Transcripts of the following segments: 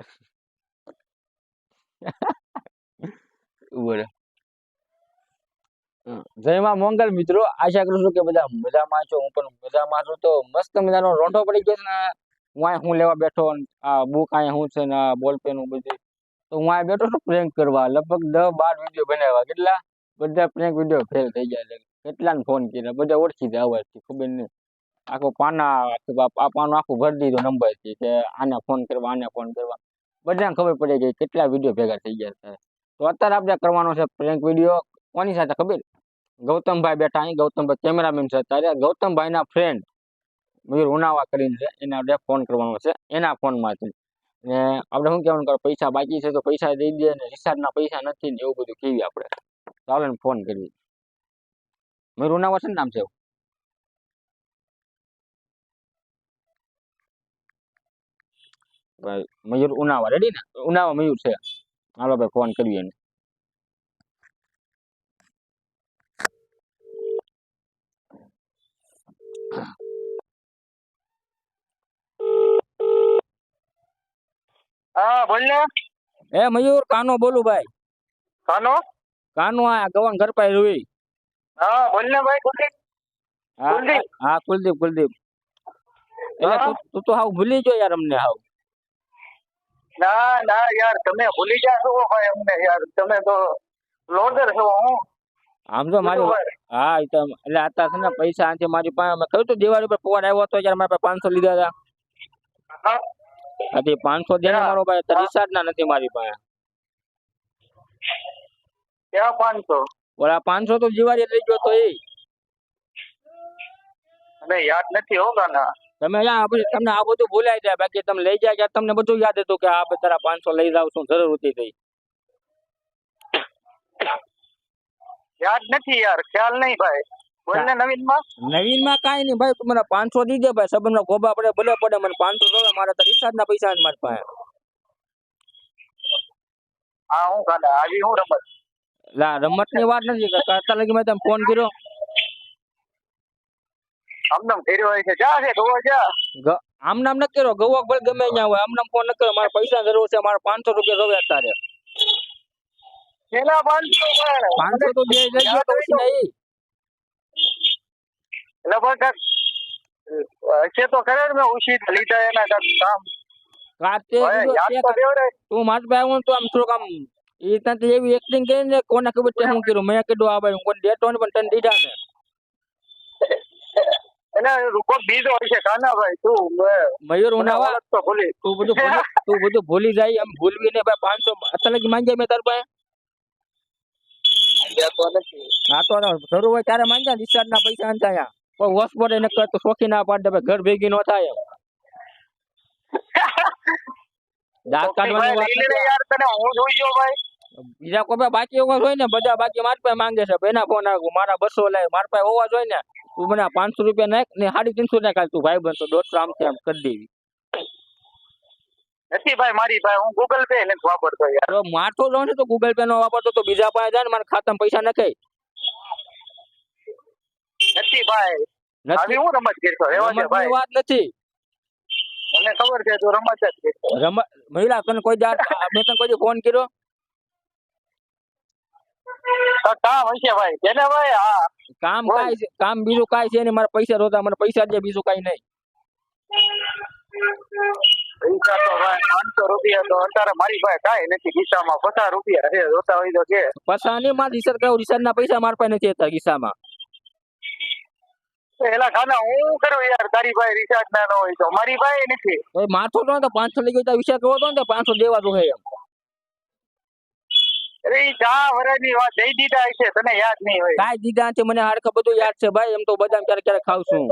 બોલો. મંગલ મિત્રો, આશા કરું છું કે બધા મજામાં છો. હું પણ મજામાં છું. તો મસ્ત મજાનો રોંઢો પડી ગયો ને. હું અહીંયા હું લેવા બેઠો આ બુક અહીંયા હું છે ને બોલ પેન બધું. તો હું અહીંયા બેઠો છું પ્રેન્ક કરવા. લગભગ દસ બાર વીડિયો બનાવ્યા. કેટલા? બધા પ્રેન્ક વીડિયો ફેલ થઈ ગયા છે. કેટલાને ફોન કર્યા? બધા ઓળખી જાય અવાજથી ખબર નહીં. આખો પાના, આ પાનું આખું ભરી દીધું નંબરથી કે આને ફોન કરવા, આને ફોન કરવા. બધાને ખબર પડી ગઈ કેટલા વીડિયો ભેગા થઈ ગયા છે. તો અત્યારે આપણે કરવાનો છે પ્રેન્ક વીડિયો કોની સાથે ખબર? ગૌતમભાઈ બેઠા અહીં. ગૌતમભાઈ કેમેરામેન છે અત્યારે. ગૌતમભાઈના ફ્રેન્ડ મયુર ઉનાવા કરીને છે. એને આપણે ફોન કરવાનો છે. એના ફોનમાંથી ને આપણે શું કહેવાનું કરો? પૈસા બાકી છે તો પૈસા દઈ દે ને રિચાર્જના પૈસા નથી ને એવું બધું કહીએ આપણે. ચાલો ફોન કરીએ. મયુર ઉનાવા ને નામ છે? ભાઈ મયુર ઉનાવા રેડી ને? ઉનાવા મયુર છે. હાલો ભાઈ ફોન કરીએ એને. હા બોલ ને. એ મયુર કાનો બોલું ભાઈ? કાનો? કાનો આ ગવન ઘર પાસે રૂઈ હા બોલ ને ભાઈ કુલદીપ. હા કુલદીપ? હા કુલદીપ કુલદીપ. એટલે તું તું હાવ ભૂલી ગયો યાર અમને હાવ. ના ના યાર તમે ભૂલી છો ભાઈ અમને યાર. તમે તો લોડર છો હું. આમ તો મારી હા એ તો એટલે આતા છે ને પૈસા આથી મારી પાસે. મેં કહ્યું તો દિવાળી પર પગાર આવ્યો હતો ત્યારે મારા પાસે પાંચસો લીધા હતા. હા? આથી પાંચસો દે ને મારો ભાઈ તો રિચાર્જ ના નથી મારી પાસે. ક્યાં પાંચસો? ઓલા પાંચસો તો દિવાળી લઈ ગયો તો એ. યાદ નથી હો ગાના તમે યા પછી તમને આ બધું ભૂલાઈ જાય. બાકી તમે લઈ જાય ત્યારે તમને બધું યાદ હતું કે આ બે તારા પાંચસો લઈ જાવ શું જરૂર હતી થઈ યાદ નથી યાર ખ્યાલ નહીં ભાઈ. બોલ ને. નવીનમાં નવીનમાં કાંઈ નહીં ભાઈ તું મને પાંચસો દી દે ભાઈ સંબંધ ગોબા પડે ભલે પડે મને પાંચસો જોવે મારા તો રિચાર્જ ના પૈસા નથી મારી પાસે. હા હું ગાના આવી હું રમત. લા રમતની વાત નથી કરતા. લગી મેં તમે ફોન કર્યો. આમદમ ફેર્યો હોય છે. જા છે ગોવા જા. ગ- આમ નામ ન કર્યો. ગવક ભલે ગમે ત્યાં હોય આમ નામ ફોન ન કર્યો. મારે પૈસા જરૂર છે. મારે પાંચસો રૂપિયા જોવે અત્યારે. પેલા પાંચસો ભાઈ. પાંચસો તો બે લઈ ગયો તો પછી નહીં. એટલે પણ કાંઈક, અ, છે તો ખરે ને મેં ઉછી લીધા એના કાંઈક કામ. કાં તે ભાઈ, કીધું યાદ તે તો કાં- દેવડાય. તું મારી પાસે આવ્યો ને તો આમ થોડુંક આમ એ તને એવી એક્ટિંગ કરી ને કોને ખબર છે શું કર્યું મેં કીધું આ ભાઈ હું કોઈ દેતો ને પણ તને દીધા ને એને કોક બીજો હોય છે કાનાભાઈ તું મયુર ઉનાવા? તું બધું તું બધું ભૂલી જાય એમ ભૂલવી ને ભાઈ પાંચસો અત્યારે માંગ્યા મેં તાર પાસે? હા તો જરૂર હોય ત્યારે માંગ્યા રિચાર્જ ના પૈસા અંતા અહીંયા કર તો શોખી ના પાડ દે ઘર ભેગી નો થાય. દાંત કાઢવાની. યાર તને હું જોઈ ભાઈ? બીજા કોઈ બાકી હોવા હોય ને બધા બાકી મારા પાસે માંગે છે. એના ફોન આવે મારા બસો લાય મારા પાસે હોવા જોઈએ ને. તું મને પાંચસો રૂપિયા નાખ ને સાડી ત્રણસો નાખ તું ભાઈ બનતો દોઢસો આમથી આમ કરી દેવી. નથી ભાઈ મારી ભાઈ હું ગૂગલ પે નથી વાપરતો યાર. મારતો જાઉં ને તો ગૂગલ પે નો વાપરતો તો બીજા પાસે જાય ને મારા ખાતામાં પૈસા નખાય. નથી ભાઈ. નથી. હું રમત કરતો એવો છે ભાઈ. વાત નથી. મને ખબર છે તું રમત જ કરતો રમત મહિલા તને કોઈ જાત મેં તને કોઈ ફોન કર્યો? કામ હશે ભાઈ. કેને ભાઈ હા. કામ બોલ. છે કામ બીજું કાય છે ને મારા પૈસા રોતા મને પૈસા દે બીજું કાંઈ નહીં. પૈસા તો ભાઈ પાંચસો રૂપિયા તો અત્યારે મારી પાસે કાંઈ નથી. ખિસ્સામાં પચાસ રૂપિયા છે જોતા હોય તો કે. પચાસ નહીં મારા રિસર કહ્યું રિસર ના પૈસા મારા પાસે નથી અત્યારે ખિસ્સામાં. એલા ખાના હું કરું યાર? તારી ભાઈ રિચાર્જ ના હોય તો. મારી પાસે નથી. તો માથો તો પાંચસો લઈ ગયો તો વિચાર કરવો હતો ને તો પાંચસો દેવા તો એમ. વાત દઈ દીધા હશે તને યાદ નહીં હોય. કાંઈ દીધા છે મને હાડકા બધું યાદ છે ભાઈ એમ તો બદામ ક્યારેક ક્યારેક ખાવ છું.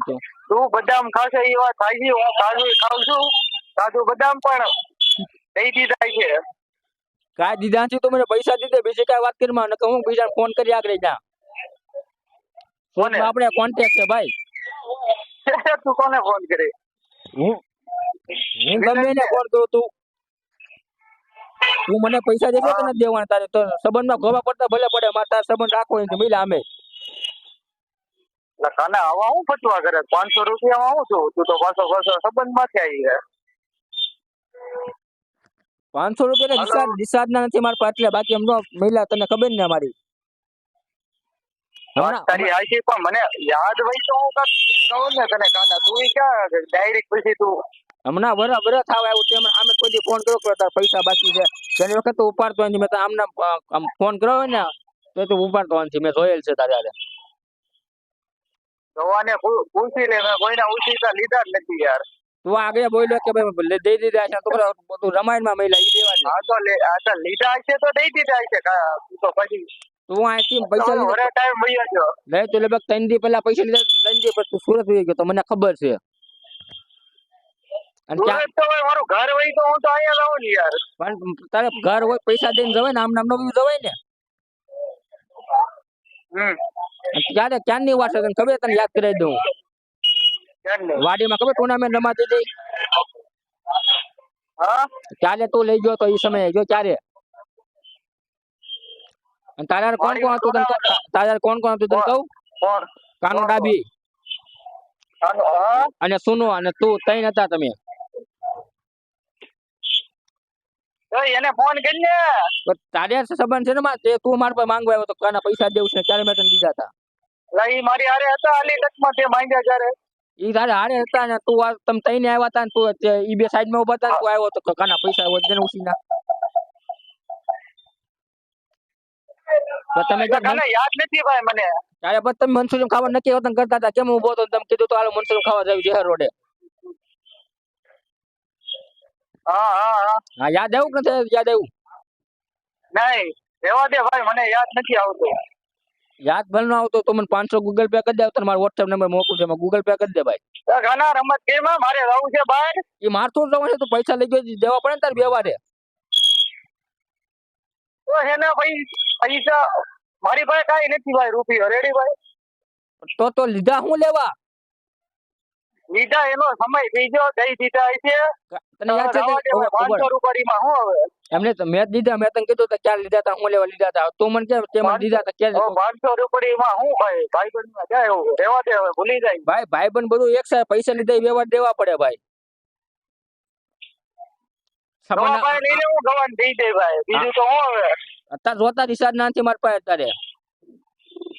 તો. તું બદામ ખાશે એ વાત સાચી હું કાજુ ખાવ છું કાજુ બદામ પણ દઈ દીધા છે. કાંઈ દીધા છે તો મને પૈસા દીધે બીજી કાઈ વાત કરી માં હું બીજા ફોન કરી આગળ જા. ફોન આપણે કોન્ટેક્ટ છે ભાઈ. તું કોને ફોન કરે? હું? હું ગમે ને ફોન કરું તું તું મને પૈસા દેશે કે નથી દેવાના? તારે તો સંબંધમાં ગોવા પડતા ભલે પડે મારે તારા સંબંધ રાખવો હોય મિલે અમે એટલે આવા હું ફટવા કરે પાંચસો રૂપિયામાં હું છું? તું તો પાછો પાછો સંબંધમાંથી આવી પાંચસો રૂપિયા હાલો. રિચાર્જ રિચાર્જ ના નથી મારા પાટલે બાકી એમ તો મહિલા તને ખબર ને મારી તારી હાચી પણ મને યાદ હોય તો હું કહું ને તને કાના તું ક્યાં? ડાયરેક્ટ પછી તું હમણાં વર વર થાવ આવ્યું છે. આમે કોઈ દી ફોન કર્યો કે તારા પૈસા બાકી છે. તેની વખત તો ઉપાડતો નથી. મેં તો આમને આમ ફોન કર્યો હોય ને તો તું ઉપાડતો નથી. મેં જોયેલ છે તારે. જોવાને પૂછી લે મેં કોઈના ઉછીતા લીધા જ નથી યાર. તું આગળ બોલ્યો કે ભાઈ દઈ દીધા છે. તો બધું રમાયણમાં મહિલા દેવા દે આ તો લે આ તો લીધા છે તો દઈ દીધા છે તો પછી. તું અહીંથી પૈસા લીધા. ટાઈમ મળ્યો ગયો. લે તો લગભગ ત્રણ દી પહેલા પૈસા લીધા. ત્રણ દી પછી તું સુરત થઈ ગયો. તો મને ખબર છે. તારે ઘર હોય પૈસા દઈને જવાય ને આમ નામ નો જવાય ને? ક્યારે ક્યારની વાત છે ખબર તને યાદ કરાવી દઉં. વાડીમાં ખબર ટુર્નામેન્ટ રમાતી હતી? હા? તું લઈ ગયો તો એ સમયે? જો ક્યારે? તારા તારે કોણ કોણ હતું તને તારે કોણ કોણ હતું તને કહું? કાનુ ડાબી. અને સુનો અને તું તઈ હતા તમે તો એને ફોન કરીને તારે સંબંધ છે ને માં તે તું માર પાસે માંગવા આવ્યો તો કાના પૈસા દેવું છે ત્યારે મેં તને દીધા હતા લા ઈ મારી હારે હતા અલીગઢમાં તે માંગ્યા જ્યારે. ઈ તારે હારે હતા ને તું આ- તમે તઈને આવ્યા હતા ને તું ઈ બે સાઈડમાં ઊભા હતા તું આવ્યો તો કાના પૈસા વધે ને ઉછીના તમે એટલે યાદ નથી ભાઈ મને. ત્યારે તમે મનસુરી ખાવા નક્કી કરતા હતા કેમ ઊભો હતો તમે કીધું તો હાલો મનસુરી ખાવા જાવ જહેર રોડે. હા હા હા. યાદ આવ્યું કે નથી યાદ આવ્યું? નહીં રેવા દે ભાઈ મને યાદ નથી આવતું. યાદ ભલે ન આવતો તો મને પાંચસો ગૂગલ પે કરી દે તો મારો વોટ્સએપ નંબર મોકલું છે ગૂગલ પે કરી દે ભાઈ. ઘણા રમત ગેમ મારે રહું છે બહાર એ મારતો જ છે તો પૈસા લઈ ગયો દેવા પડે ને તારે બે વારે તો એને ભાઈ પૈસા મારી પાસે કાંઈ નથી ભાઈ રૂપિયો રેડી ભાઈ. તો તો લીધા હું લેવા? લીધા એનો સમય ગયો દઈ દીધા હશે તને યાદ છે પાંચસો રૂપિયામાં હવે? એમને મેં દીધા મેં તને કીધું તો ક્યારે લીધા તા હું લેવા લીધા તું. મને કે તે મને દીધા હતા ક્યારે પાંચસો રૂપિયામાં શું ભાઈ ભાઈ બંધ જાય રહેવા દે હવે ભૂલી જાય. ભાઈ ભાઈ બંધ બધું એક સાથે પૈસા લીધા વ્યવહાર દેવા પડે ભાઈ. ભાઈ લઈ લેવું ગવાન દઈ દે ભાઈ. બીજું તો હું હવે? અત્યારે જોતા રિસાર્જ નથી મારી પાસે અત્યારે.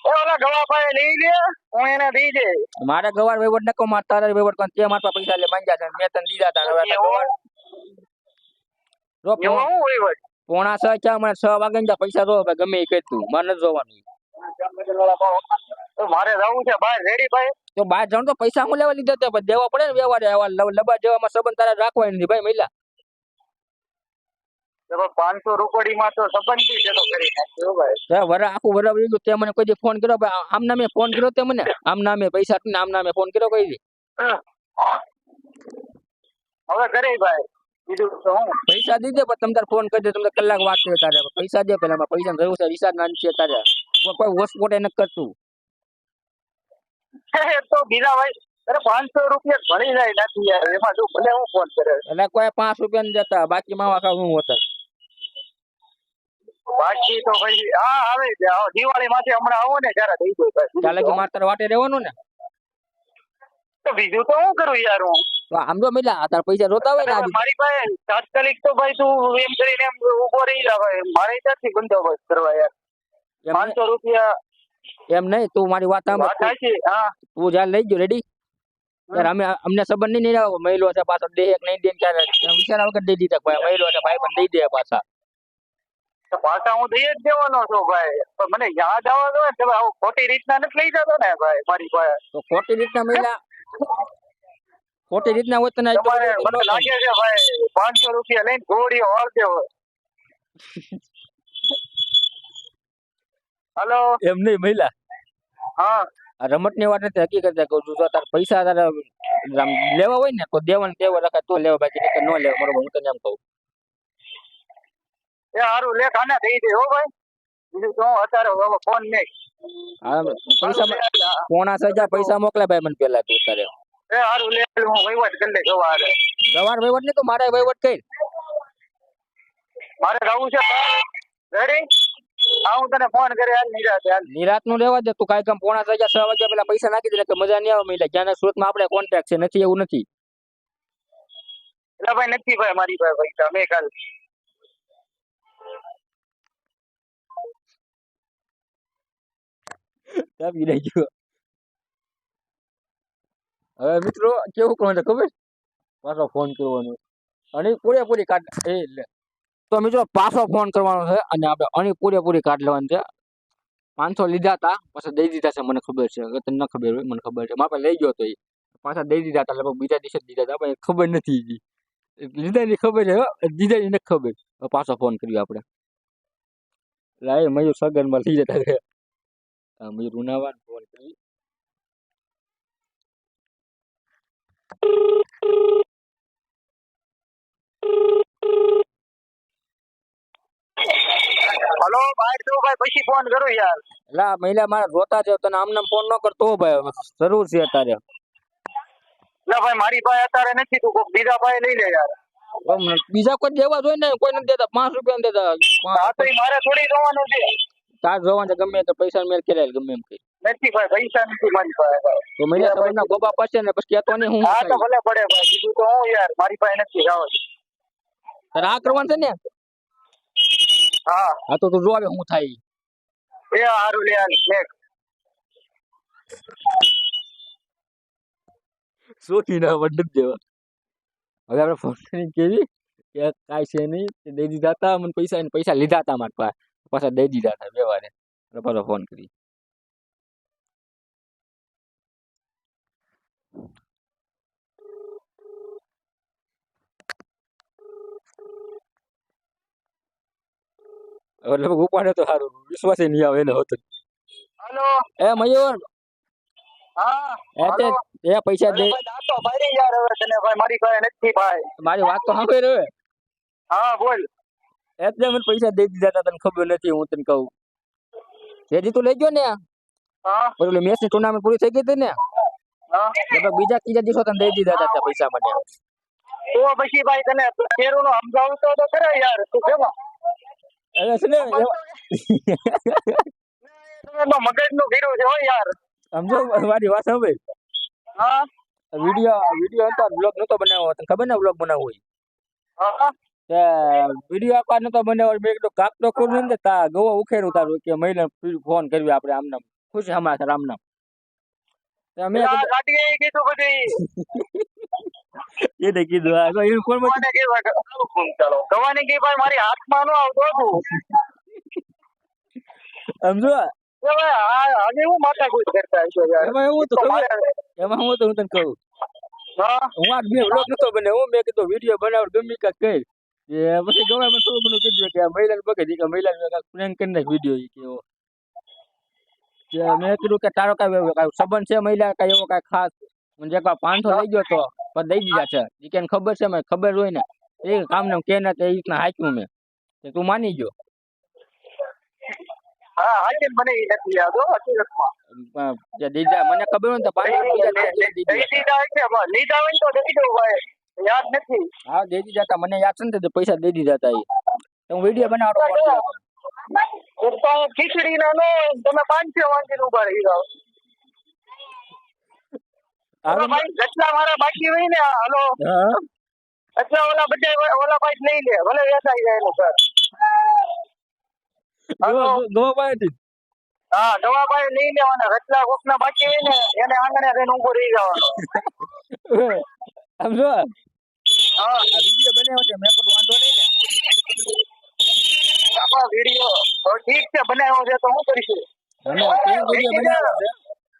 એ ઓલા ગવાભાઈ લઈ લે હું એને દઈ દે મારે ગવાર વહીવટ નકો માર તારે વહીવટ કોણ તે મારતા પૈસા લે માંગ્યા છે મેં તને દીધા તા હવે ગવાર. રો શું હોય પોણા છ ચા મને છ વાગે ને પૈસા ભાઈ ગમે એ કહી તું મારે નથી જોવાનું. મારે જવું છે બહાર રેડી ભાઈ. તો બહાર જાણ તો પૈસા હું લેવા લીધા હતા દેવા પડે ને વ્યવહાર લબા જેવામાં સંબંધ તારે રાખવા નથી ભાઈ મહિલા. પાંચસો રૂપિયામાં તો સંબંધ બી કરી નાખ્યો ભાઈ. વરા આખું વરા તે મને કોઈ ફોન કર્યો ભાઈ આમ નામે ફોન કર્યો તે મને? આમ નામે પૈસા આમ નામે ફોન કર્યો કોઈ હવે કરે ભાઈ હું પૈસા દીધે પણ તમે તારે ફોન કરી દે તમને કલાક વાત કરે તારે. પૈસા દે પેલા પૈસા ગયું છે વિશાળ ના છે તારે. કોઈ- હોસ્પોટ નથી કરતું. તો બીજા ભાઈ અરે પાંચસો રૂપિયા ભરી જાય નથી યાર એમાં જો ભલે હું ફોન કરે એટલે કોઈ પાંચ રૂપિયા નહીં જતા બાકી માં આખા હું હોતા. બાકી તો ભાઈ હા આવે દિવાળી માંથી હમણાં આવો ને ત્યારે થઈ દો ચાલે કે માત્ર વાટે રહેવાનું ને? તો બીજું તો હું કરું યાર હું? આમ જો મિલા તાર પૈસા રોતા હોય ને મારી પાસે તાત્કાલિક તો ભાઈ તું એમ કરીને એમ ઊભો રહી જા ભાઈ. મારે ત્યાંથી બંદોબસ્ત કરવા યાર? પાંચસો રૂપિયા. એમ નહીં તું મારી વાત સાંભળ. હા. તું જ્યાં લઈ ગયો રેડી અમે અમને સંબંધ નહીં રહ્યો મહિલો છે પાછો દે એક નહીં દે ક્યારે? વિચાર વગર દઈ દીધા ભાઈ મહિલો છે ભાઈ પણ દઈ દે પાછા. તો પાછા હું દઈ જ દેવાનો છું ભાઈ. પણ મને યાદ આવવા દો ને આવું ખોટી રીતના નથી લઈ જતો ને ભાઈ મારી પાસે તો ખોટી રીતના મહિલા ખોટી રીતના હોય તને તમારે મને લાગે છે ભાઈ પાંચસો રૂપિયા લઈને ઘોડી હળગે હોય હલો? એમ નહીં મહિલા. હા. રમતની વાત નથી હકીકત કહું છું જો તારે પૈસા તારે લેવા હોય ને તો દેવાનું તેવા રખાય તો લેવા બાકી ન લેવા બરોબર હું તને એમ કહું. એ સારું લેખ આને દઈ દે હો ભાઈ. બીજું તો અત્યારે હવે ફોન નહીં. હા પૈસા પોણા છ પૈસા મોકલે ભાઈ મને પેલા તું તારે એ સારું લે હું વહીવટ કરી લઈશ સવારે સવાર વહીવટ નહીં તો મારે વહીવટ મારે છે રેડી હા હું તને ફોન કરી હાલ નિરાતે હાલ. નિરાતનું લેવા દે તું કાંઈ કામ પોણા સજા હજાર છ વાગ્યા પેલા પૈસા નાખી દે કે મજા નહીં આવે મહિલા. જ્યાં સુરતમાં આપણે કોન્ટેક્ટ છે નથી એવું નથી. એટલે ભાઈ નથી ભાઈ મારી ભાઈ પૈસા મેં કાલ કાપી નાખ્યો હવે મિત્રો કેવું કરવાનું ખબર પાછો ફોન કરવાનો અને પૂરેપૂરી કાઢ એ એટલે તો મિત્રો પાછો ફોન કરવાનો છે અને આપણે અણી પૂરેપૂરી કાઢ લેવાની છે પાંચસો લીધા હતા પાછા દઈ દીધા છે મને ખબર છે અગર તને ન ખબર હોય મને ખબર છે મારા લઈ ગયો તો એ પાછા દઈ દીધા હતા લગભગ બીજા દિવસે દીધા હતા પણ ખબર નથી ઈ. લીધા ની ખબર છે હો, દીધા ની નથી ખબર પાછો ફોન કર્યો આપણે લાય મયુર સગનમાં લઈ જતા મયુર ઉનાવાન ફોન કરી હલો બહાર તો ભાઈ પછી ફોન કરું યાર. એટલે મહિલા મારા જોતા છે તને આમ નામ ફોન ન કરતો ભાઈ જરૂર છે અત્યારે. ના ભાઈ મારી પાસે અત્યારે નથી તું કોક બીજા પાસે લઈ લે યાર. બીજા કોઈ દેવા જોઈએ ને કોઈ નથી દેતા પાંચ રૂપિયા દેતા. હા તો મારે થોડી જોવાનું છે. તાર જોવા છે ગમે તો પૈસા મેળ કરે ગમે એમ કે નથી ભાઈ પૈસા નથી મારી પાસે તો મહિલા તમને ગોબા પાસે ને પછી કેતો નહીં હું હા તો ભલે પડે ભાઈ બીજું તો હું યાર મારી પાસે નથી જાવ તારે આ કરવાનું છે ને? હા. હા તો તું જોવે હું થાય એ હારું લે શોખી ના વડ દેવા. હવે આપણે ફોન કેવી? કે કાંઈ છે નહીં તે દઈ દીધા હતા મને પૈસા પૈસા લીધા હતા મારા પાસે. પાછા દઈ દીધા હતા વ્યવહારે. એટલે પાછો ફોન કરી લગભગ ઉપાડે તો સારું વિશ્વાસ નહીં આવે એને હોતો. હલો. એ મયુર. હા એ એ પૈસા દે. મારી યાર હવે તને. મારી નથી ભાઈ. મારી વાત તો સાંભળી રહ્યો હા બોલ. એટલે મને પૈસા દઈ દીધા હતા તને ખબર નથી હું તને કહું. રેડી તું લઈ ગયો ને હા. ઓલી મેચની ટુર્નામેન્ટ પૂરી થઈ ગઈ હતી ને? બીજા ત્રીજા દિવસો તને દઈ દીધા હતા પૈસા મને. તો પછી ભાઈ તને શેરું નું સમજાવતો તો ખરા યાર તું કેમ? અરે છે ને મગજનું કર્યું છે હો યાર. સમજો મારી વાત સાંભળ. હા. વિડિયો વિડિયો હતો બ્લોગ નતો બનાવ્યો તને ખબર ને બ્લોગ બનાવવો હોય? હા. વીડિયો આપવાનો તો મને મેં કીધું કાક તો ખોલું ને તા ગવો ઉખેરું ઉતારું કે મહિલા ફોન કર્યો આપણે આમ ખુશ ખુશી સર આમને અમે મેં કીધું એ દે એને કીધું આ કોઈ ફોનમાં ભાઈ ચાલો? ગવાને કે ભાઈ મારી હાથમાં નો આવતો સમજો? એમાં હું તો હું તને કહું. હા? હું આ વ્લોગ નતો બને હું મેં કીધું વીડિયો બનાવ ગમી કાંઈક કઈ. એ પછી ગમે મને થોડું ઘણું કીધું કે આ મહિલાને બગે કે મહિલાને પ્રેન્ક કરી નાખ વીડિયો ઈ કે મેં કીધું કે તારો કાંઈ કાંઈ સંબંધ છે મહિલા કાંઈ એવો કાંઈ ખાસ? મને એકવાર પાંચસો લઈ ગયો તો પણ દઈ દીધા છે. કે ખબર છે મને ખબર હોય ને એ કામ ને કે ના તે એ રીતના હાચ્યું મેં. તે તું માની ગયો? હા મને ખબર હોય ને તો પાંચસો દીધા યાદ નથી. હા દે દીધા મને યાદ છે ને પૈસા દે દીધા હતા એ. હું વીડિયો બનાવવાનો ફોન કર્યો તો ખીચડી ના નો તમે પાંચસો વાંચી ઊભા રહી જાઓ. જેટલા મારા બાકી હોય ને હાલો. એટલા ઓલા બધા ઓલા ભાઈ લઈ લે. ભલે વેચાઈ જાય એનું સર હાલો. ગવા પાસેથી હા દવાભાઈ લઈ લેવાના. રચલા કોક ના બાકી હોય ને એને આંગણે રહીને ઊભો રહી જવાનો. સમજો? હા વીડિયો બનાવ્યો છે મેં પણ વાંધો નહીં ને. આમાં વીડિયો ઠીક છે બનાવ્યો છે તો હું કરીશું? અમે તે વીડિયો બનાવ્યો છે.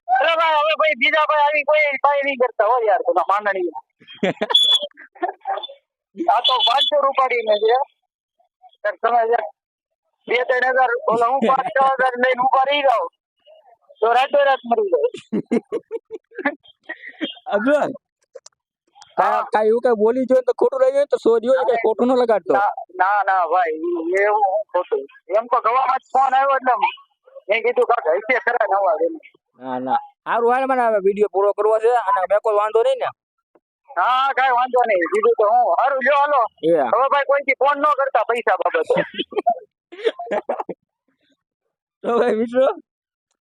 અરે ભાઈ હવે ભાઈ બીજા ભાઈ આવી કોઈ ભાઈ નહીં કરતા યાર માંગણી આ તો પાંચસો રૂપાડીને છે તમે બે ત્રણ હજાર ઓલા હું પાંચ છ હજાર લઈને ઊભા રહી જાઓ તો રાતો રાત મરી જાય કાંઈ એવું કઈ બોલી જોઈએ તો ખોટું રહી જાય તો સો જોઈએ કઈ ખોટું ન લગાડતો. ના ના ભાઈ એવું ખોટું. એમ તો ગવામાં જ ફોન આવ્યો એટલે મેં કીધું કાક હશે ખરા નવા ના ના. સારું હાલ મને હવે વીડિયો પૂરો કરવો છે અને મેં કોઈ વાંધો નહીં ને? હા કઈ વાંધો નહીં. બીજું તો હું. સારું લ્યો હાલો. હવે ભાઈ કોઈથી ફોન ન કરતા પૈસા બાબતે. તો ભાઈ મિત્રો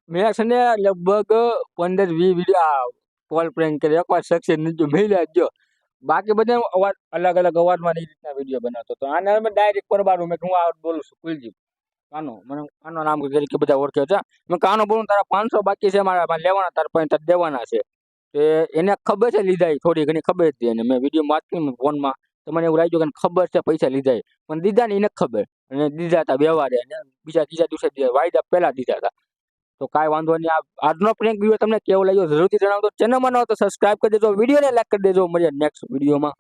મેં છે ને લગભગ પંદર વીસ વીડિયો કોલ પ્રેન્ક કરી એકવાર સક્સેસ નથી જો મેં જો બાકી બધા અવાજ અલગ અલગ અવાજમાં એ રીતના વીડિયો બનાવતો હતો. આને અમે ડાયરેક્ટ પરબારું મેં હું આ બોલું છું કુલજી કાનો, મને કાનો નામ તરીકે બધા ઓળખે છે. મેં કાનો બોલું, તારા પાંચસો બાકી છે, મારા લેવાના, તારા પાંચ તાર દેવાના છે. તો એને ખબર છે લીધા થોડી ઘણી ખબર હતી અને મેં વીડિયો કરી ફોનમાં, તો મને એવું લાગ્યું કે ખબર છે, પૈસા લીધા પણ દીધા ને એને ખબર. અને દીધા હતા વ્યવહારે, અને બીજા ત્રીજા દિવસે વાયદા પહેલા દીધા હતા. તો કાંઈ વાંધો નહીં. આજનો પ્રેન્ક વીડિયો તમને કેવો લાગ્યો જરૂરથી જણાવજો. ચેનલમાં ન તો સબસ્ક્રાઈબ કરી દેજો. વિડીયોને લાઈક કરી દેજો. મળીએ નેક્સ્ટ વિડીયોમાં